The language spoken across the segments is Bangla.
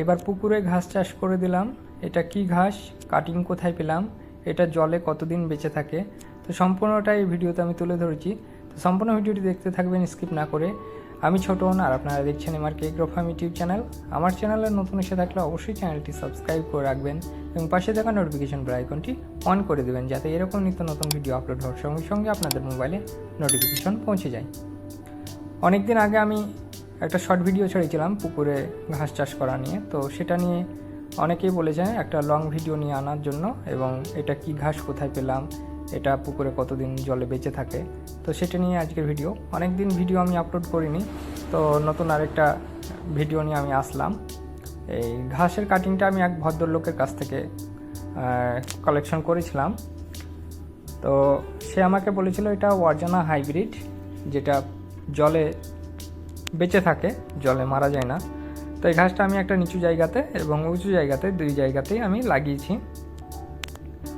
এবার পুকুরে ঘাস চাষ করে দিলাম। এটা কি ঘাস? কাটিং কোথায় পেলাম? এটা জলে কতদিন বেঁচে থাকে? তো সম্পূর্ণটাই এই ভিডিওতে আমি তুলে ধরেছি। তো সম্পূর্ণ ভিডিওটি দেখতে থাকবেন, স্কিপ না করে। আমি ছোটন আর আপনারা দেখছেন আমার কেক ফার্ম ইউটিউব চ্যানেল। আমার চ্যানেলে নতুন এসে থাকলে অবশ্যই চ্যানেলটি সাবস্ক্রাইব করে রাখবেন এবং পাশে থাকা নোটিফিকেশন বেল আইকনটি অন করে দেবেন যাতে এরকম নিত্য নতুন ভিডিও আপলোড হওয়ার সঙ্গে সঙ্গে আপনাদের মোবাইলে নোটিফিকেশন পৌঁছে যায়। অনেক দিন আগে আমি একটা শর্ট ভিডিও ছেড়েছিলাম পুকুরে ঘাস চাষ করা নিয়ে। তো সেটা নিয়ে অনেকেই বলেছেন একটা লং ভিডিও নিয়ে আনার জন্য এবং এটা কি ঘাস কোথায় পেলাম, এটা পুকুরে কতদিন জলে বেঁচে থাকে। তো সেটা নিয়ে আজকের ভিডিও অনেক দিন ভিডিও আমি আপলোড করিনি, তো নতুন আরেকটা ভিডিও নিয়ে আমি আসলাম। এই ঘাসের কাটিংটা আমি এক ভদ্রলোকের কাছ থেকে কালেকশন করেছিলাম। তো সে আমাকে বলেছিল এটা ওয়ার্জানা হাইব্রিড যেটা জলে বেঁচে থাকে, জলে মারা যায় না। তো এই ঘাসটা আমি একটা নিচু জায়গাতে এবং উঁচু জায়গাতে, দুই জায়গাতেই আমি লাগিয়েছি।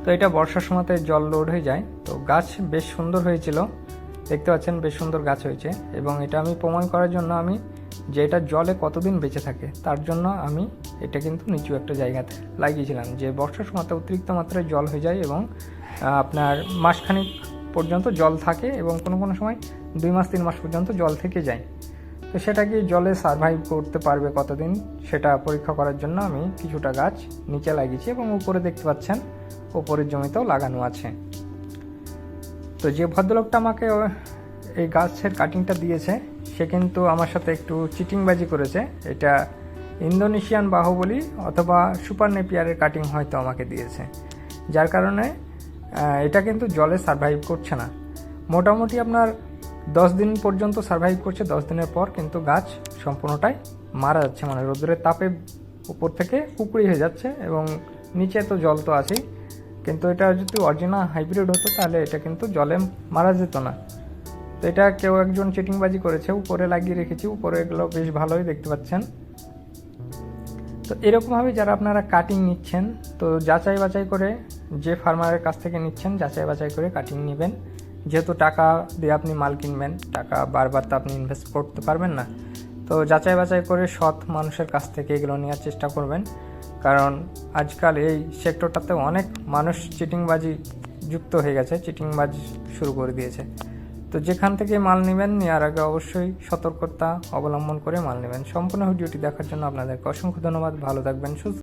তো এটা বর্ষার সময়তে জল লোড হয়ে যায়। তো গাছ বেশ সুন্দর হয়েছিল। দেখতে পাচ্ছেন বেশ সুন্দর গাছ হয়েছে এবং এটা আমি প্রমাণ করার জন্য আমি যে এটা জলে কতদিন বেঁচে থাকে, তার জন্য আমি এটা কিন্তু নিচু একটা জায়গাতে লাগিয়েছিলাম। যে বর্ষার সময়তে অতিরিক্ত মাত্রায় জল হয়ে যায় এবং আপনার মাসখানেক পর্যন্ত জল থাকে এবং কোনো কোনো সময় দুই মাস, তিন মাস পর্যন্ত জল থেকে যায়। তো সেটা কি জলে সার্ভাইভ করতে পারবে কতদিন? সেটা পরীক্ষা করার জন্য আমি কিছুটা গাছ নিচে লাগিয়েছি এবং উপরে দেখতে পাচ্ছেন ওপরের জমিতেও লাগানো আছে। তো যে ভদ্রলোকটা আমাকে এই গাছের কাটিংটা দিয়েছে, সে কিন্তু আমার সাথে একটু চিটিংবাজি করেছে। এটা ইন্দোনেশিয়ান বাহুবলী অথবা সুপার নেপিয়ারের কাটিং হয়তো আমাকে দিয়েছে। যার কারণে এটা কিন্তু জলে সার্ভাইভ করছে না। মোটামুটি আপনার দশ দিন পর্যন্ত সার্ভাইভ করছে, দশ দিনের পর কিন্তু গাছ সম্পূর্ণটাই মারা যাচ্ছে। মানে রোদ্রের তাপে উপর থেকে কুকুরি হয়ে যাচ্ছে এবং নিচে তো জল তো আছেই। কিন্তু এটা যদি অরিজিনাল হাইব্রিড হতো, তাহলে এটা কিন্তু জলে মারা যেত না। তো এটা কেউ একজন চিটিংবাজি করেছে, উপরে লাগিয়ে রেখেছি, উপরে এগুলো বেশ ভালোই দেখতে পাচ্ছেন। তো এরকমভাবে যারা আপনারা কাটিং নিচ্ছেন, তো যাচাই বাছাই করে যে ফার্মারের কাছ থেকে নিচ্ছেন যাচাই বাছাই করে কাটিং নেবেন। যেহেতু টাকা দিয়ে আপনি মাল কিনবেন, টাকা বারবার তো আপনি ইনভেস্ট করতে পারবেন না। তো যাচাই বাছাই করে সৎ মানুষের কাছ থেকে এগুলো নেওয়ার চেষ্টা করবেন। কারণ আজকাল এই সেক্টরটাতে অনেক মানুষ চিটিংবাজি যুক্ত হয়ে গেছে, চিটিংবাজি শুরু করে দিয়েছে। তো যেখান থেকে মাল নেবেন, নেওয়ার আগে অবশ্যই সতর্কতা অবলম্বন করে মাল নেবেন। সম্পূর্ণ ভিডিওটি দেখার জন্য আপনাদেরকে অসংখ্য ধন্যবাদ। ভালো থাকবেন, সুস্থ